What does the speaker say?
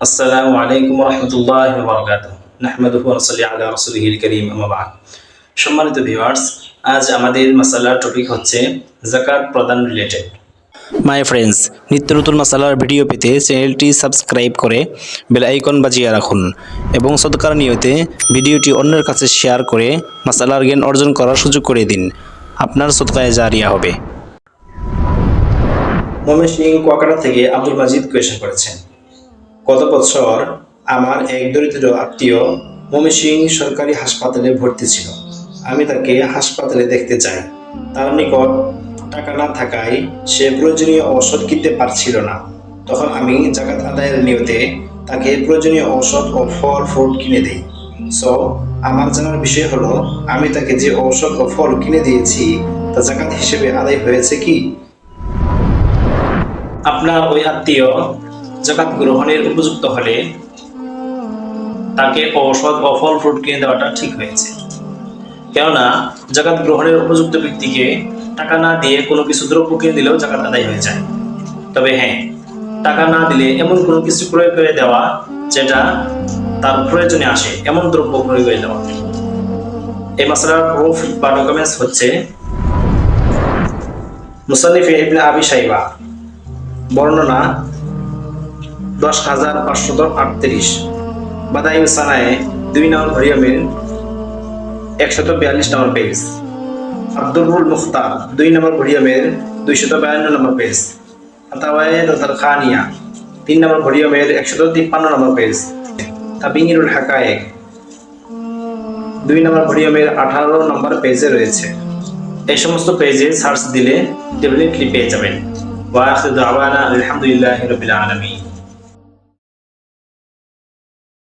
আসসালামু আলাইকুম রহমতুল্লাহ বরকাত নাহমাদুহু ওয়ানসাল্লি আলা রাসূলিহিল কারীম, আম্মা বা'দ। সম্মানিত ভিউয়ার্স আজ আমাদের মাসালার টপিক হচ্ছে যাকাত প্রদান রিলেটেড মাই ফ্রেন্ডস নিত্য নতুন মাসালার ভিডিও পেতে চ্যানেলটি সাবস্ক্রাইব করে বেল আইকন বাজিয়ে রাখুন এবং সদকার নিয়তে ভিডিওটি অন্যের কাছে শেয়ার করে মাসালার জ্ঞান অর্জন করার সুযোগ করে দিন। আপনার সদকায় জারিয়া হবে। মমেশ সিং কুয়াকাটা থেকে আব্দুল মাজিদ কোয়েশন করেছেন। গত বছর আমার এক দরিদ্র আত্মীয় মমিসিং সরকারি হাসপাতালে ভর্তি ছিল। আমি তাকে হাসপাতালে দেখতে যাই তার নিকট টাকা না থাকায় সে প্রয়োজনীয় ঔষধ কিনতে পারছিল না। তখন আমি জাকাত আদায়ের নিয়তে তাকে প্রয়োজনীয় ঔষধ ও ফল ফ্রুট কিনে দিই। সো আমার জানার বিষয় হলো, আমি তাকে যে ঔষধ ও ফল কিনে দিয়েছি, তা জাকাত হিসেবে আদায় হয়েছে কি? আপনার ওই আত্মীয় জাকাত গ্রহণের উপযুক্ত হলে তাকে ঔষধ ও ফল ফ্রুট কিনে দেওয়াটা ঠিক হয়েছে। কেননা, জাকাত গ্রহণের উপযুক্ত ব্যক্তিকে টাকা না দিয়ে কোনো কিছু দ্রব্য কিনে দিলেও জাকাত আদায় হয়ে যায়। তবে হ্যাঁ টাকা না দিলে এমন কোনো কিছু ক্রয় করে দেওয়া যেটা তার প্রয়োজনে আসে, এমন দ্রব্য ক্রয় করে দেওয়া। এই মশলার প্রুফ বা ডকুমেন্টস হচ্ছে মুসানিফ ইবনে আবি সাইবা বর্ণনা দশ হাজার পাঁচশত আটত্রিশ। বাদাই সানায় দুই নম্বর ভরিয়মের একশত বিয়াল্লিশ নম্বর পেজ আব্দুল মুখতার দুই নম্বর ভরিয়মের দুইশত বায়ান্ন নম্বর পেজ আতাওয়ায় রতার খানিয়া তিন নম্বর ভরিয়মের একশত তিপ্পান্ন নম্বর পেজ তাবিঙ্গিরুল হাকায়েক দুই নম্বর ভলিউমের আঠারো নম্বর পেজে রয়েছে। এই সমস্ত পেজে সার্চ দিলে ডেফিনেটলি পেয়ে যাবেন। ওয়া আখিরু দাওয়ানা আলহামদুলিল্লাহি রাব্বিল